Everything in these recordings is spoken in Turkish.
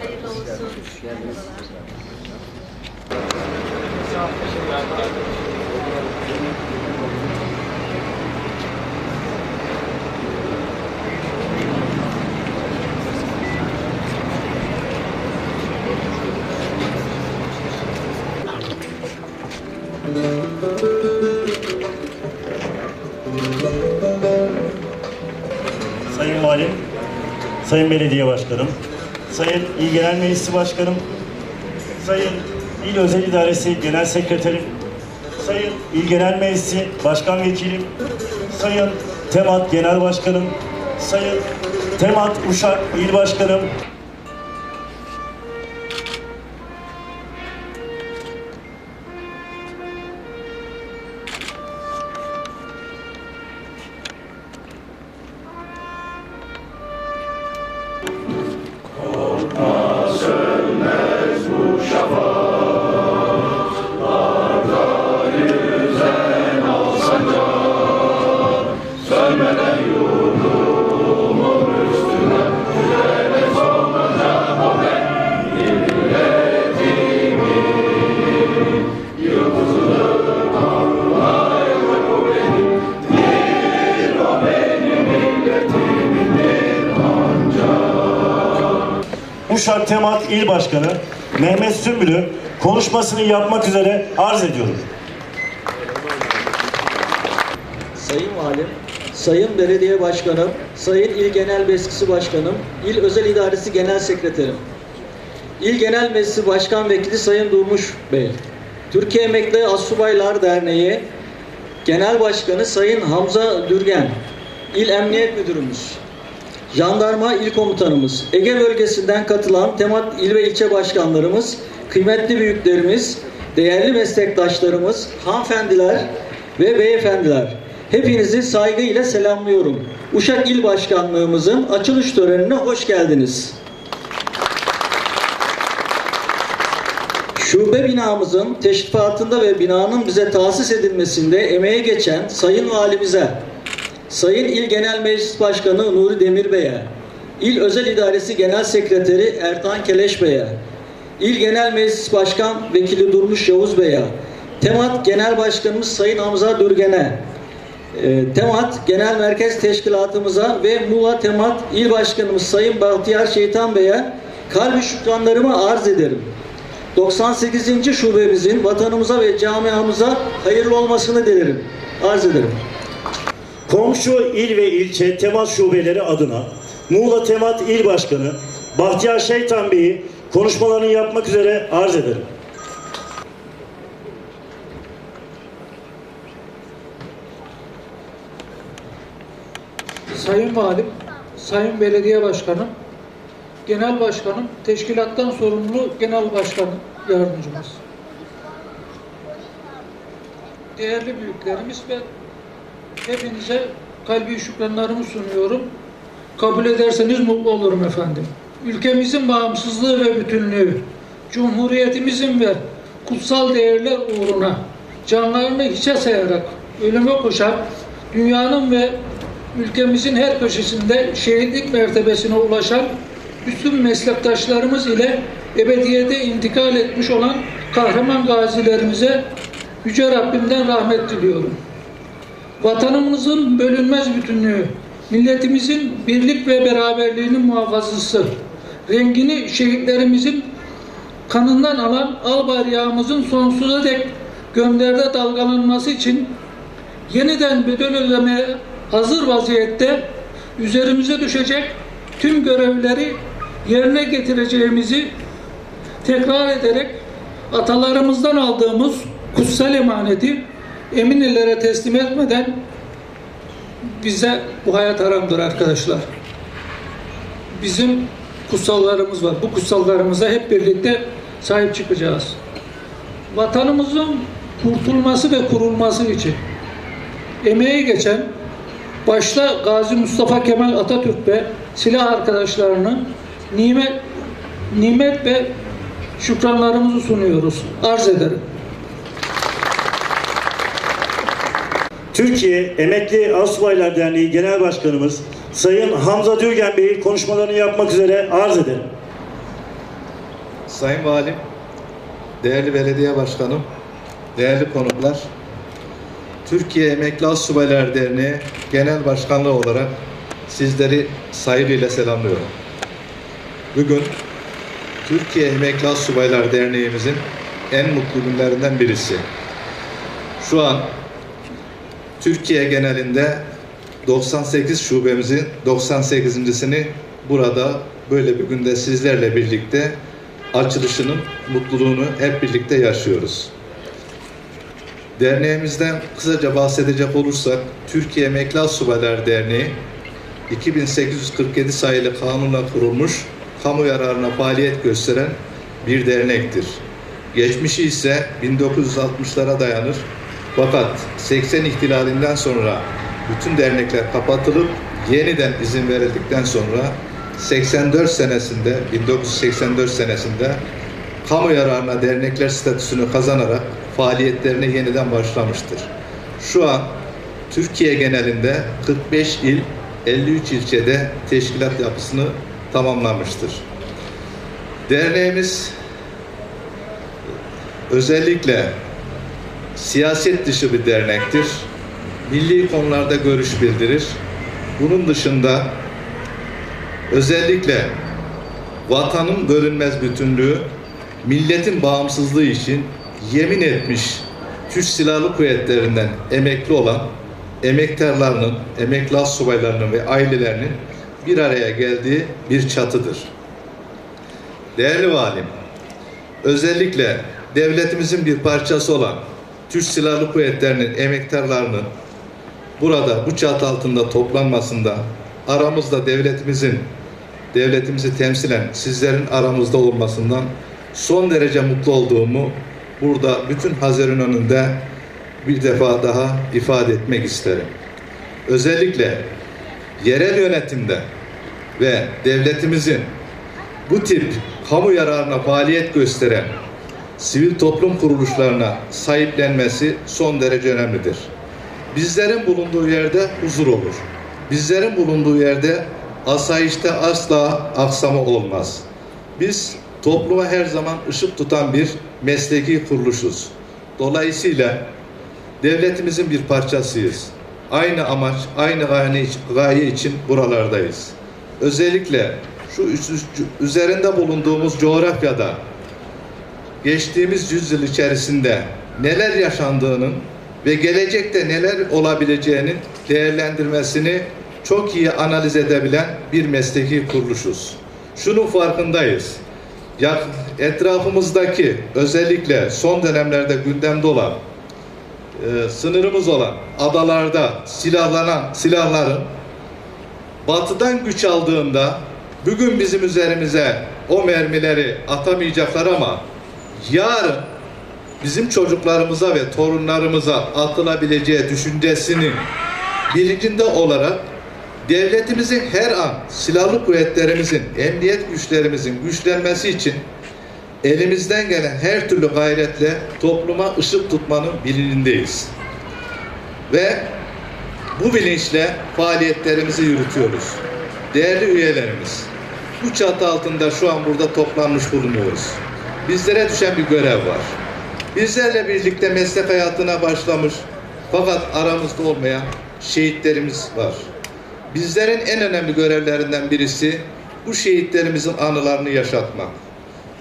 Hayırlı olsun. Sayın Belediye Başkanım, Sayın İl Genel Meclisi Başkanım, Sayın İl Özel İdaresi Genel Sekreterim, Sayın İl Genel Meclisi Başkan Vekilim, Sayın Temat Genel Başkanım, Sayın Temat Uşak İl Başkanım, Uşak Temat İl Başkanı Mehmet Sümbül'ü konuşmasını yapmak üzere arz ediyorum. Sayın Valim, Sayın Belediye Başkanım, Sayın İl Genel Meclisi Başkanım, İl Özel İdaresi Genel Sekreterim, İl Genel Meclisi Başkan Vekili Sayın Durmuş Bey, Türkiye Emekli Assubaylar Derneği Genel Başkanı Sayın Hamza Dürgen, İl Emniyet Müdürümüz, Jandarma İl Komutanımız, Ege bölgesinden katılan Temat İl ve ilçe başkanlarımız, kıymetli büyüklerimiz, değerli meslektaşlarımız, hanımefendiler ve beyefendiler. Hepinizi saygıyla selamlıyorum. Uşak İl Başkanlığımızın açılış törenine hoş geldiniz. Şube binamızın teşrifatında ve binanın bize tahsis edilmesinde emeğe geçen Sayın Valimize, Sayın İl Genel Meclis Başkanı Nuri Demir Bey'e, İl Özel İdaresi Genel Sekreteri Ertan Keleş Bey'e, İl Genel Meclis Başkan Vekili Durmuş Yavuz Bey'e, Temat Genel Başkanımız Sayın Hamza Dürgen'e, e, Temat Genel Merkez Teşkilatımıza ve Muğla Temat İl Başkanımız Sayın Bahtiyar Şeytan Bey'e kalbi şükranlarımı arz ederim. 98. şubemizin vatanımıza ve camiamıza hayırlı olmasını dilerim. Arz ederim. Komşu il ve ilçe temas şubeleri adına Muğla Temat İl Başkanı Bahtiyar Şeytan Bey'i konuşmalarını yapmak üzere arz ederim. Sayın Valim, Sayın Belediye Başkanım, Genel Başkanım, Teşkilattan sorumlu Genel Başkan Yardımcımız. Değerli büyüklerimiz ve hepinize kalbi şükranlarımı sunuyorum. Kabul ederseniz mutlu olurum efendim. Ülkemizin bağımsızlığı ve bütünlüğü, Cumhuriyetimizin ve kutsal değerler uğruna canlarını hiçe sayarak ölüme koşan dünyanın ve ülkemizin her köşesinde şehitlik mertebesine ulaşan bütün meslektaşlarımız ile ebediyete intikal etmiş olan kahraman gazilerimize Yüce Rabbimden rahmet diliyorum. Vatanımızın bölünmez bütünlüğü, milletimizin birlik ve beraberliğinin muhafazası, rengini şehitlerimizin kanından alan al bayrağımızın sonsuza dek gönderde dalgalanması için yeniden bedel ödemeye hazır vaziyette üzerimize düşecek tüm görevleri yerine getireceğimizi tekrar ederek atalarımızdan aldığımız kutsal emaneti emin ellere teslim etmeden bize bu hayat haramdır arkadaşlar. Bizim kutsallarımız var. Bu kutsallarımıza hep birlikte sahip çıkacağız. Vatanımızın kurtulması ve kurulması için emeği geçen başta Gazi Mustafa Kemal Atatürk ve silah arkadaşlarının nimet nimet ve şükranlarımızı sunuyoruz. Arz ederim. Türkiye Emekli Asubaylar Derneği Genel Başkanımız Sayın Hamza Dürgen Bey'i konuşmalarını yapmak üzere arz ederim. Sayın Valim, değerli belediye başkanım, değerli konuklar, Türkiye Emekli Astsubaylar Derneği Genel Başkanlığı olarak sizleri saygıyla selamlıyorum. Bugün Türkiye Emekli Astsubaylar Derneğimizin en mutlu günlerinden birisi. Şu an Türkiye genelinde 98 şubemizin 98.sini burada böyle bir günde sizlerle birlikte açılışının mutluluğunu hep birlikte yaşıyoruz. Derneğimizden kısaca bahsedecek olursak Türkiye Emekli Astsubaylar Derneği 2847 sayılı kanunla kurulmuş, kamu yararına faaliyet gösteren bir dernektir. Geçmişi ise 1960'lara dayanır. Fakat 80 ihtilalinden sonra bütün dernekler kapatılıp yeniden izin verildikten sonra 84 senesinde 1984 senesinde kamu yararına dernekler statüsünü kazanarak faaliyetlerine yeniden başlamıştır. Şu an Türkiye genelinde 45 il 53 ilçede teşkilat yapısını tamamlamıştır. Derneğimiz özellikle siyaset dışı bir dernektir. Milli konularda görüş bildirir. Bunun dışında özellikle vatanın bölünmez bütünlüğü, milletin bağımsızlığı için yemin etmiş Türk Silahlı Kuvvetleri'nden emekli olan emektarlarının, emekli astsubaylarının ve ailelerinin bir araya geldiği bir çatıdır. Değerli valim, özellikle devletimizin bir parçası olan Türk Silahlı Kuvvetleri'nin emektarlarının burada bu çatı altında toplanmasında aramızda devletimizin devletimizi temsilen sizlerin aramızda olmasından son derece mutlu olduğumu burada bütün Hazar'ın önünde bir defa daha ifade etmek isterim. Özellikle yerel yönetimde ve devletimizin bu tip kamu yararına faaliyet gösteren sivil toplum kuruluşlarına sahiplenmesi son derece önemlidir. Bizlerin bulunduğu yerde huzur olur. Bizlerin bulunduğu yerde asayişte asla aksama olmaz. Biz topluma her zaman ışık tutan bir mesleki kuruluşuz. Dolayısıyla devletimizin bir parçasıyız. Aynı amaç, aynı gaye, için buralardayız. Özellikle şu üz- üzerinde bulunduğumuz coğrafyada geçtiğimiz yüzyıl içerisinde neler yaşandığının ve gelecekte neler olabileceğinin değerlendirmesini çok iyi analiz edebilen bir mesleki kuruluşuz. Şunun farkındayız. Ya etrafımızdaki özellikle son dönemlerde gündemde olan e, sınırımız olan adalarda silahlanan silahların batıdan güç aldığında bugün bizim üzerimize o mermileri atamayacaklar ama yarın bizim çocuklarımıza ve torunlarımıza atılabileceği düşüncesinin bilincinde olarak devletimizin her an silahlı kuvvetlerimizin, emniyet güçlerimizin güçlenmesi için elimizden gelen her türlü gayretle topluma ışık tutmanın bilincindeyiz. Ve bu bilinçle faaliyetlerimizi yürütüyoruz. Değerli üyelerimiz, bu çatı altında şu an burada toplanmış bulunuyoruz. Bizlere düşen bir görev var. Bizlerle birlikte meslek hayatına başlamış fakat aramızda olmayan şehitlerimiz var. Bizlerin en önemli görevlerinden birisi bu şehitlerimizin anılarını yaşatmak.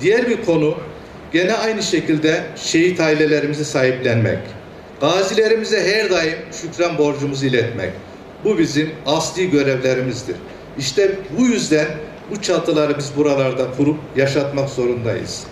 Diğer bir konu gene aynı şekilde şehit ailelerimizi sahiplenmek. Gazilerimize her daim şükran borcumuzu iletmek. Bu bizim asli görevlerimizdir. İşte bu yüzden bu çatıları biz buralarda kurup yaşatmak zorundayız.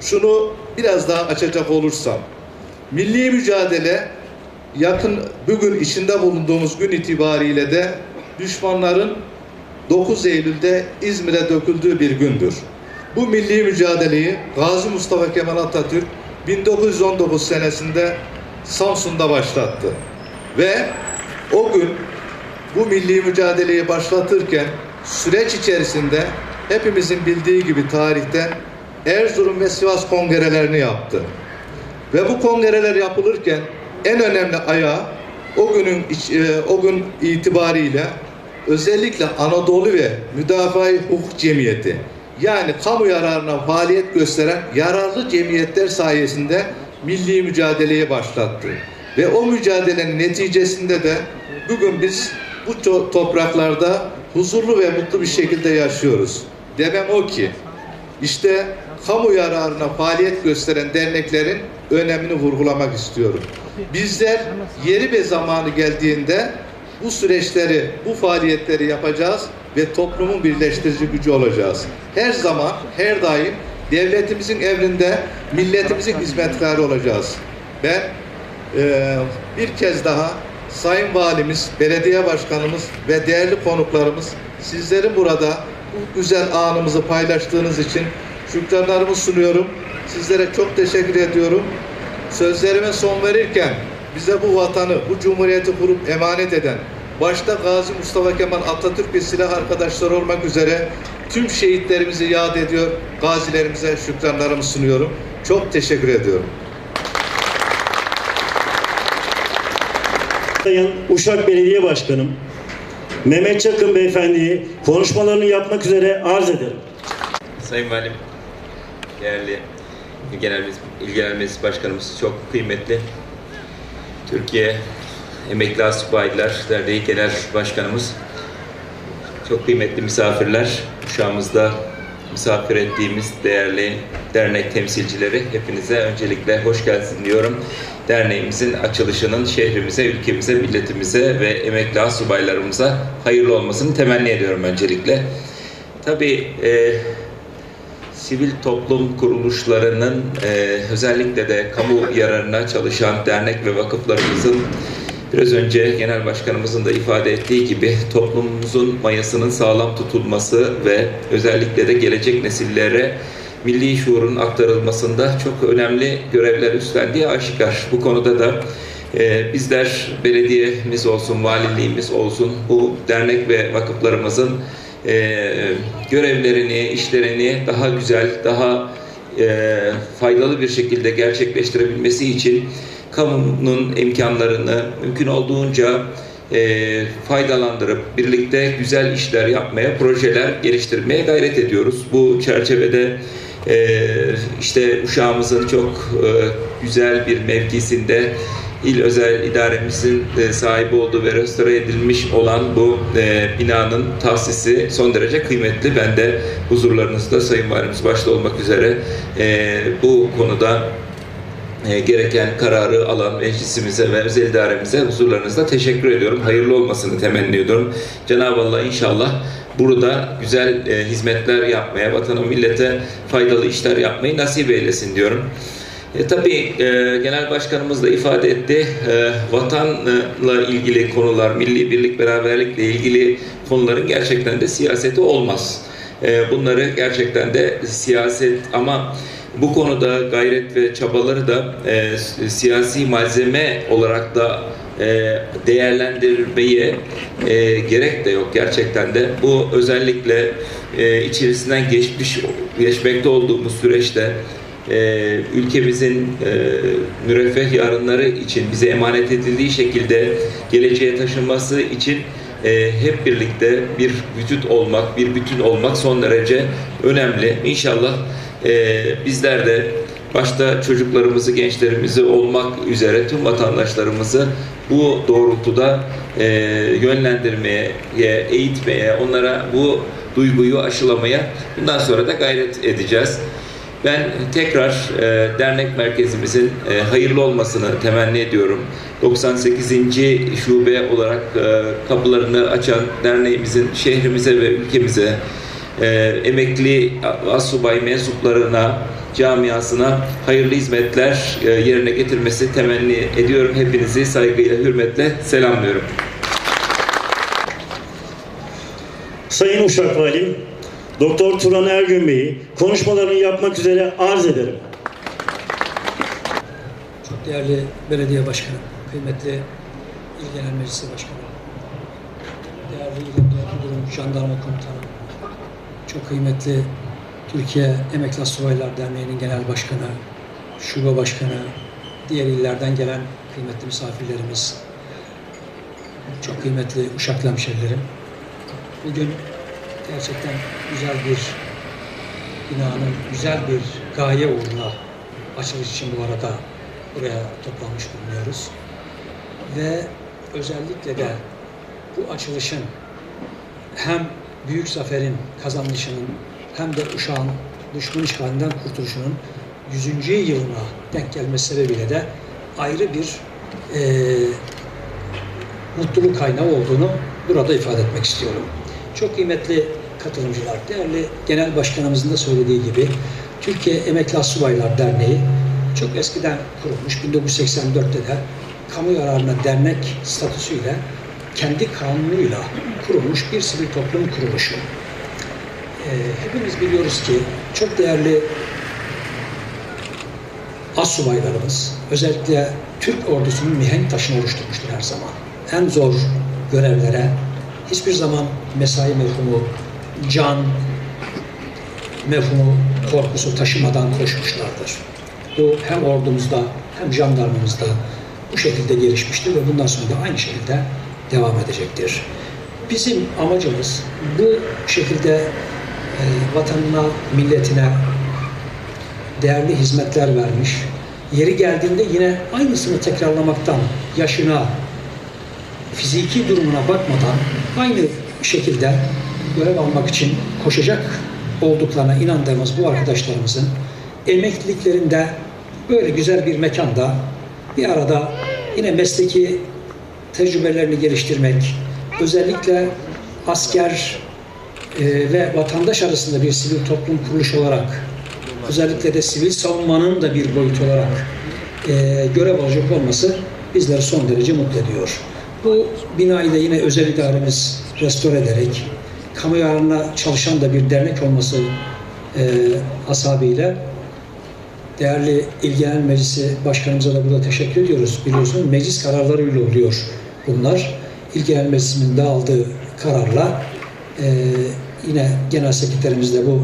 Şunu biraz daha açacak olursam, milli mücadele yakın bugün içinde bulunduğumuz gün itibariyle de düşmanların 9 Eylül'de İzmir'e döküldüğü bir gündür. Bu milli mücadeleyi Gazi Mustafa Kemal Atatürk 1919 senesinde Samsun'da başlattı. Ve o gün bu milli mücadeleyi başlatırken süreç içerisinde hepimizin bildiği gibi tarihten Erzurum ve Sivas kongrelerini yaptı. Ve bu kongreler yapılırken en önemli ayağı o günün e, o gün itibariyle özellikle Anadolu ve Müdafaa Hukuk Cemiyeti yani kamu yararına faaliyet gösteren yararlı cemiyetler sayesinde milli mücadeleye başlattı. Ve o mücadelenin neticesinde de bugün biz bu to- topraklarda huzurlu ve mutlu bir şekilde yaşıyoruz. Demem o ki işte kamu yararına faaliyet gösteren derneklerin önemini vurgulamak istiyorum. Bizler yeri ve zamanı geldiğinde bu süreçleri, bu faaliyetleri yapacağız ve toplumun birleştirici gücü olacağız. Her zaman, her daim devletimizin emrinde milletimizin hizmetkarı olacağız. Ben eee, bir kez daha Sayın Valimiz, Belediye Başkanımız ve değerli konuklarımız sizlerin burada bu güzel anımızı paylaştığınız için şükranlarımı sunuyorum. Sizlere çok teşekkür ediyorum. Sözlerime son verirken bize bu vatanı, bu cumhuriyeti kurup emanet eden başta Gazi Mustafa Kemal Atatürk ve silah arkadaşları olmak üzere tüm şehitlerimizi yad ediyor, gazilerimize şükranlarımı sunuyorum. Çok teşekkür ediyorum. Sayın Uşak Belediye Başkanım Mehmet Çakın Beyefendi'yi konuşmalarını yapmak üzere arz ederim. Sayın Valim, değerli İl Genel Meclis, İl Genel Meclis Başkanımız çok kıymetli. Türkiye Emekli Asubaylar Derneği Genel Başkanımız, çok kıymetli misafirler, uşağımızda misafir ettiğimiz değerli dernek temsilcileri hepinize öncelikle hoş geldin diyorum. Derneğimizin açılışının şehrimize, ülkemize, milletimize ve emekli asubaylarımıza hayırlı olmasını temenni ediyorum öncelikle. Tabii e, sivil toplum kuruluşlarının e, özellikle de kamu yararına çalışan dernek ve vakıflarımızın biraz önce genel başkanımızın da ifade ettiği gibi toplumumuzun mayasının sağlam tutulması ve özellikle de gelecek nesillere milli şuurun aktarılmasında çok önemli görevler üstlendiği aşikar. Bu konuda da e, bizler belediyemiz olsun, valiliğimiz olsun bu dernek ve vakıflarımızın e, görevlerini, işlerini daha güzel, daha e, faydalı bir şekilde gerçekleştirebilmesi için kamunun imkanlarını mümkün olduğunca e, faydalandırıp birlikte güzel işler yapmaya, projeler geliştirmeye gayret ediyoruz. Bu çerçevede e, işte uşağımızın çok e, güzel bir mevkisinde İl Özel İdaremizin e, sahibi olduğu ve restore edilmiş olan bu e, binanın tahsisi son derece kıymetli. Ben de huzurlarınızda Sayın Valimiz başta olmak üzere e, bu konuda gereken kararı alan meclisimize ve özel idaremize huzurlarınızda teşekkür ediyorum. Hayırlı olmasını temenni ediyorum. Cenab-ı Allah inşallah burada güzel hizmetler yapmaya, vatana millete faydalı işler yapmayı nasip eylesin diyorum. E, tabii e, Genel Başkanımız da ifade etti. E, vatanla ilgili konular, milli birlik beraberlikle ilgili konuların gerçekten de siyaseti olmaz. E, bunları gerçekten de siyaset ama bu konuda gayret ve çabaları da e, siyasi malzeme olarak da e, değerlendirmeye e, gerek de yok gerçekten de. Bu özellikle e, içerisinden geçmiş geçmekte olduğumuz süreçte e, ülkemizin e, müreffeh yarınları için bize emanet edildiği şekilde geleceğe taşınması için e, hep birlikte bir vücut olmak, bir bütün olmak son derece önemli. İnşallah e, bizler de başta çocuklarımızı, gençlerimizi olmak üzere tüm vatandaşlarımızı bu doğrultuda e, yönlendirmeye, eğitmeye, onlara bu duyguyu aşılamaya bundan sonra da gayret edeceğiz. Ben tekrar e, dernek merkezimizin e, hayırlı olmasını temenni ediyorum. 98. şube olarak e, kapılarını açan derneğimizin şehrimize ve ülkemize, e, emekli asubay mensuplarına, camiasına hayırlı hizmetler e, yerine getirmesi temenni ediyorum. Hepinizi saygıyla, hürmetle selamlıyorum. Sayın Uşak Valim Doktor Turan Ergün Bey'i konuşmalarını yapmak üzere arz ederim. Çok değerli belediye başkanım, kıymetli İl Genel Meclisi Başkanı, değerli İl Emniyet Jandarma Komutanı, çok kıymetli Türkiye Emekli Subaylar Derneği'nin Genel Başkanı, Şube Başkanı, diğer illerden gelen kıymetli misafirlerimiz, çok kıymetli Uşaklı hemşerilerim, Bugün gerçekten güzel bir binanın güzel bir gaye uğruna açılış için bu arada buraya toplanmış bulunuyoruz. Ve özellikle de bu açılışın hem büyük zaferin kazanılışının hem de Uşak'ın düşman işgalinden kurtuluşunun 100. yılına denk gelmesi sebebiyle de ayrı bir eee mutluluk kaynağı olduğunu burada ifade etmek istiyorum. Çok kıymetli katılımcılar, değerli genel başkanımızın da söylediği gibi Türkiye Emekli Asubaylar Derneği çok eskiden kurulmuş, 1984'te de kamu yararına dernek statüsüyle kendi kanunuyla kurulmuş bir sivil toplum kuruluşu. Ee, hepimiz biliyoruz ki çok değerli Asubaylarımız özellikle Türk ordusunun mihenk taşını oluşturmuştur her zaman. En zor görevlere hiçbir zaman mesai mefhumu, can mefhumu korkusu taşımadan koşmuşlardır. Bu hem ordumuzda hem jandarmamızda bu şekilde gelişmiştir ve bundan sonra da aynı şekilde devam edecektir. Bizim amacımız bu şekilde e, vatanına, milletine, değerli hizmetler vermiş. Yeri geldiğinde yine aynısını tekrarlamaktan, yaşına, fiziki durumuna bakmadan aynı şekilde görev almak için koşacak olduklarına inandığımız bu arkadaşlarımızın emekliliklerinde böyle güzel bir mekanda bir arada yine mesleki tecrübelerini geliştirmek, özellikle asker e, ve vatandaş arasında bir sivil toplum kuruluşu olarak özellikle de sivil savunmanın da bir boyutu olarak e, görev alacak olması bizleri son derece mutlu ediyor. Bu binayı da yine özel idaremiz restore ederek kamu yararına çalışan da bir dernek olması e, asabıyla değerli İl Genel Meclisi Başkanımıza da burada teşekkür ediyoruz. Biliyorsunuz meclis kararlarıyla oluyor bunlar. İl Genel Meclisimizin de aldığı kararla e, yine Genel Sekreterimiz de bu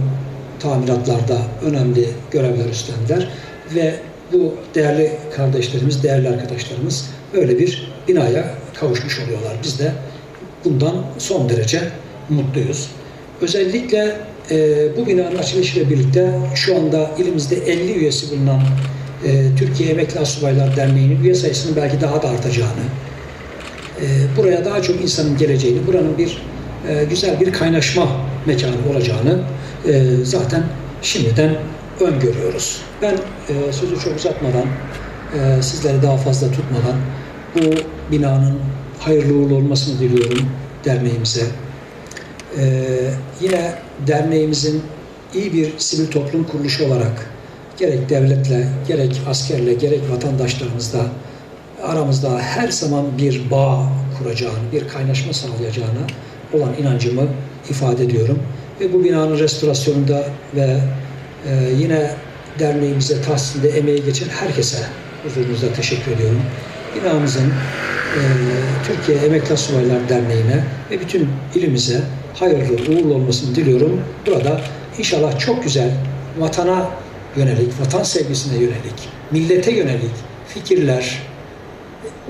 tamiratlarda önemli görevler üstlendiler ve bu değerli kardeşlerimiz, değerli arkadaşlarımız böyle bir binaya kavuşmuş oluyorlar. Biz de bundan son derece mutluyuz. Özellikle e, bu binanın açılışıyla birlikte şu anda ilimizde 50 üyesi bulunan e, Türkiye Emekli Asubaylar Derneği'nin üye sayısının belki daha da artacağını, e, buraya daha çok insanın geleceğini, buranın bir e, güzel bir kaynaşma mekanı olacağını e, zaten şimdiden öngörüyoruz. Ben e, sözü çok uzatmadan, e, sizleri daha fazla tutmadan bu binanın hayırlı uğurlu olmasını diliyorum derneğimize. E, yine derneğimizin iyi bir sivil toplum kuruluşu olarak gerek devletle, gerek askerle, gerek vatandaşlarımızla aramızda her zaman bir bağ kuracağını, bir kaynaşma sağlayacağını olan inancımı ifade ediyorum. Ve bu binanın restorasyonunda ve e, yine derneğimize tahsisinde emeği geçen herkese huzurunuzda teşekkür ediyorum. Binamızın e, Türkiye Emekli Subaylar Derneği'ne ve bütün ilimize hayırlı, uğurlu olmasını diliyorum. Burada inşallah çok güzel vatana yönelik, vatan sevgisine yönelik, millete yönelik fikirler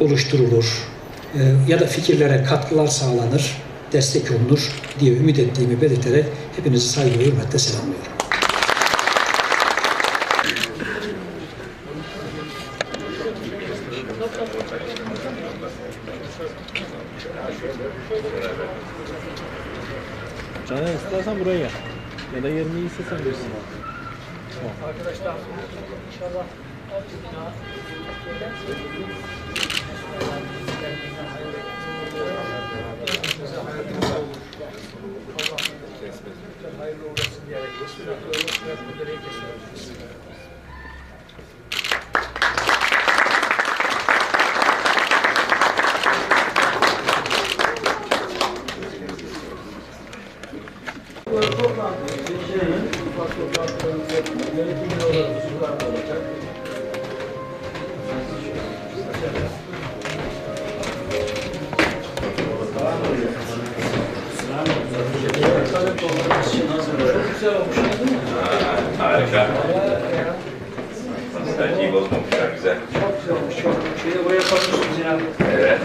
oluşturulur e, ya da fikirlere katkılar sağlanır, destek olunur diye ümit ettiğimi belirterek hepinizi saygı ve hürmetle selamlıyorum. Gracias. bozmamışlar güzel. Çok güzel olmuş. Şeyi buraya koymuşsunuz yani. Evet.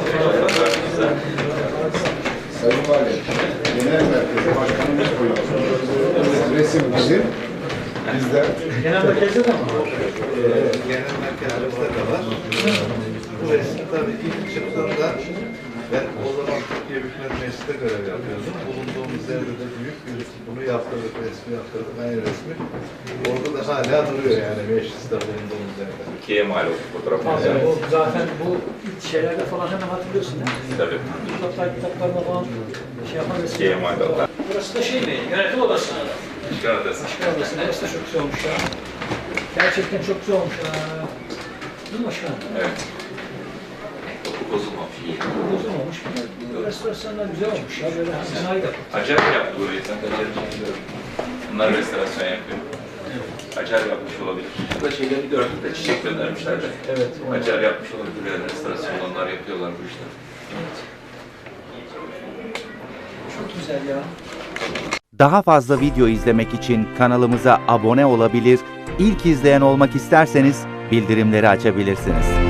Sayın Vali, Genel Merkezi Başkanımız koyuyor. Resim bizim. Bizde. Genel merkezde de mi? Genel merkezde de var. Bu resim tabii ilk çıktığında Türkiye Büyük Millet Meclisi'nde görev yapıyordum. Bulunduğumuz yerde de büyük bir bunu yaptırdık, resmi yaptırdık, aynı resmi. Orada da hala duruyor yani mecliste bulunduğumuz yerde. Türkiye'ye mal oldu fotoğraf. Abi, bu zaten bu şeylerde falan hemen hatırlıyorsun değil mi? Tabii. Kitaplar, kitaplarda falan şey yapan Türkiye'ye resimler. mal oldu. Burası da şey mi? Yönetim odası. Başkan adası. Başkan odası. Burası da çok güzel olmuş ya. Gerçekten çok güzel olmuş ya. Değil mi başkan? Evet. Bozulmamış. Bu restorasyonlar güzel olmuş ya. Böyle sanayi de. Acayip yaptı burayı. Sen kaçarım bilmiyorum. Bunlar restorasyon yapıyor. Acayip yapmış olabilir. Burada şeyleri gördük de çiçek göndermişler de. Evet. Acayip yapmış olabilir. Yani restorasyon onlar yapıyorlar bu işleri. Çok güzel ya. Daha fazla video izlemek için kanalımıza abone olabilir, ilk izleyen olmak isterseniz bildirimleri açabilirsiniz.